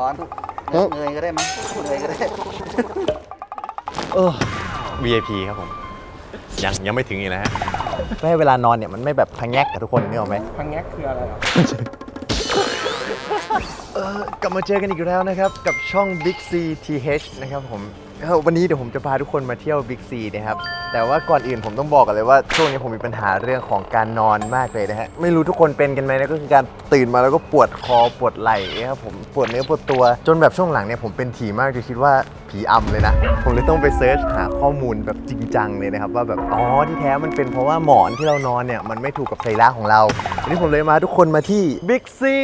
ก่อนเอ้าเงยก็ได้มั้งเงยก็ได้เออ VIP ครับผม ยังยังไม่ถึงอีกนะฮะ ไม่ให้เวลานอนเนี่ยมันไม่แบบพังแงกกับทุกคนนึกออกไหมพังแงกคืออะไรอะเออกลับมาเจอกันอีกแล้วนะครับ กับช่อง Big C TH นะครับผม วันนี้เดี๋ยวผมจะพาทุกคนมาเที่ยว Big C นะครับ แต่ว่าก่อนอื่นผมต้องบอกกันเลยว่าช่วงนี้ผมมีปัญหาเรื่องของการนอนมากเลยนะฮะ ไม่รู้ทุกคนเป็นกันไหมนะก็คือการตื่นมาแล้วก็ปวดคอปวดไหล่นะครับผมปวดเนื้อปวดตัว จนแบบช่วงหลังเนี่ยผมเป็นถี่มากจนคิดว่าผีอำเลยนะ ผมเลยต้องไปเซิร์ชหาข้อมูลแบบจริงจังเลยนะครับ ว่าแบบอ๋อที่แท้มันเป็นเพราะว่าหมอนที่เรานอนเนี่ยมันไม่ถูกกับไซร่าของเราวันนี้ผมเลยมาทุกคนมาที่ Big C ซึ่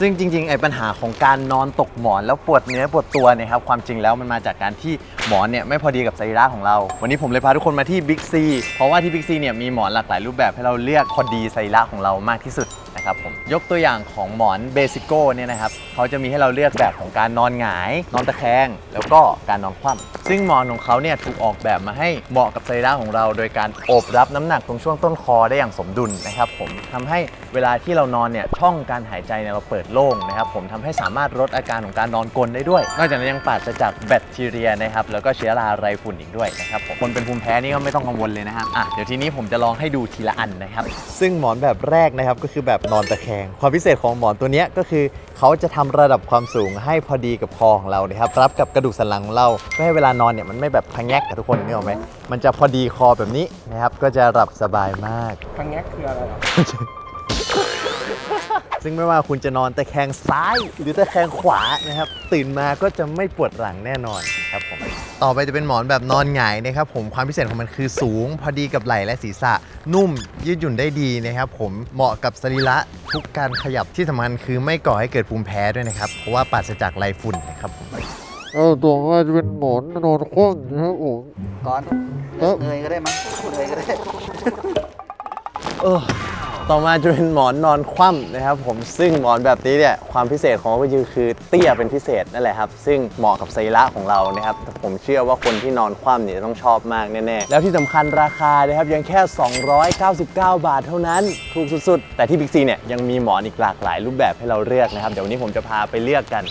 ซึ่งจริงๆไอ้ปัญหาของการนอนตกหมอนแล้วปวดเนื้อปวดตัวเนี่ยครับความจริงแล้วมันมาจากการที่หมอนเนี่ยไม่พอดีกับสรีระของเรา วันนี้ผมเลยพาทุกคนมาที่บิ๊กซีเพราะว่าที่บิ๊กซีเนี่ยมีหมอนหลากหลายรูปแบบให้เราเลือกพอดีสรีระของเรามากที่สุด ครับผมยกตัวอย่างของหมอนเบสิโก้เนี่ยนะครับเขาจะมีให้เราเลือกแบบของการนอนหงาย นอนตะแคง แล้วก็การนอนคว่ำซึ่งหมอนของเขาเนี่ยถูกออกแบบมาให้เหมาะกับสรีระของเรา โดยการโอบรับน้ำหนักตรงช่วงต้นคอได้อย่างสมดุลนะครับผมทำให้เวลาที่เรานอนเนี่ยช่องการหายใจเนี่ยเราเปิดโล่งนะครับผมทำให้สามารถลดอาการของการนอนกลนได้ด้วย นอกจากนั้นยังปราศจากแบคทีเรียนะครับแล้วก็เชื้อราไรฝุ่นอีกด้วยนะครับผมคนเป็นภูมิแพ้นี่ก็ไม่ต้องกังวลเลยนะครับอะเดี๋ยวทีนี้ผมจะลองให้ดูทีละอันนะครับซึ่งหมอนแบบแรกนะครับก็คือแบบนอนตะแคง ความพิเศษของหมอนตัวเนี้ยก็คือ เขาจะทำระดับความสูงให้พอดีกับคอของเรานะครับรับกับกระดูกสันหลังของเราเพื่อให้เวลานอนเนี่ยมันไม่แบบพังแงกกับทุกคนนึกออกไหมมันจะพอดีคอแบบนี้นะครับก็จะหลับสบายมากพังแงกคืออะไรอะซึ่งไม่ว่าคุณจะนอนตะแคงซ้าย หรือตะแคงขวานะครับตื่นมาก็จะไม่ปวดหลังแน่นอนครับผม ต่อไปจะเป็นหมอนแบบนอนหงายนะครับผมความพิเศษของมันคือสูง พอดีกับไหล่และศีรษะ นุ่มยืดหยุ่นได้ดีนะครับผมเหมาะกับสรีระทุกการขยับที่สำคัญคือไม่ก่อให้เกิดภูมิแพ้ด้วยนะครับเพราะว่าปราศจากไรฝุ่นนะครับผมเออตัวว่าจะเป็นหมอนนอนคว่ำนะครับผมก่อนเอ้าเงยก็ได้มั้งเงยก็ได้ เออ ต่อมาจะเป็นหมอนนอนคว่ำนะครับผมซึ่งหมอนแบบนี้เนี่ยความพิเศษของมันคือเตี้ยเป็นพิเศษนั่นแหละครับ ซึ่งเหมาะกับสรีระของเรานะครับผมเชื่อว่าคนที่นอนคว่ำเนี่ยจะต้องชอบมากแน่ๆ แล้วที่สำคัญราคานะครับยังแค่ 299 บาทเท่านั้น ถูกสุดๆ แต่ที่บิ๊กซีเนี่ยยังมีหมอนอีกหลากหลายรูปแบบให้เราเลือกนะครับเดี๋ยววันนี้ผมจะพาไปเลือกกัน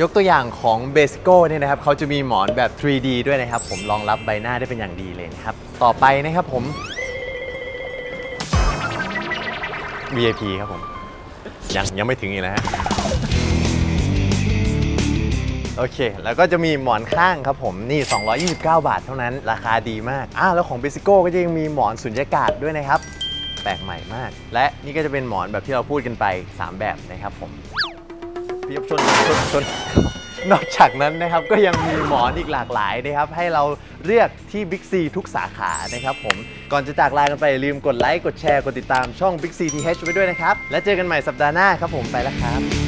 ยกตัวอย่างของ b a s i c o เนี่ยนะครับเขาจะมีหมอนแบบ 3D ด้วยนะครับ ผมรองรับใบหน้าได้เป็นอย่างดีเลยนะครับ ต่อไปนะครับผม VIP ครับผม ยังยังไม่ถึงอีกนะฮะ โอเค แล้วก็จะมีหมอนข้างครับผม นี่ 229 บาทเท่านั้น ราคาดีมากอ่าแล้วของ b a s i c o ก็จะยังมีหมอนสุญญากาศด้วยนะครับ แปลกใหม่มาก และนี่ก็จะเป็นหมอนแบบที่เราพูดกันไป 3 แบบนะครับผมพี่ยบชนชนชน นอกจากนั้นนะครับก็ยังมีหมอนอีกหลากหลายนะครับให้เราเรียกที่ Big C ทุกสาขานะครับผมก่อนจะจากลากันไปอย่าลืมกดไลค์กดแชร์กดติดตามช่อง Big C TH ไว้ด้วยนะครับ และเจอกันใหม่สัปดาห์หน้าครับผมไปแล้วครับ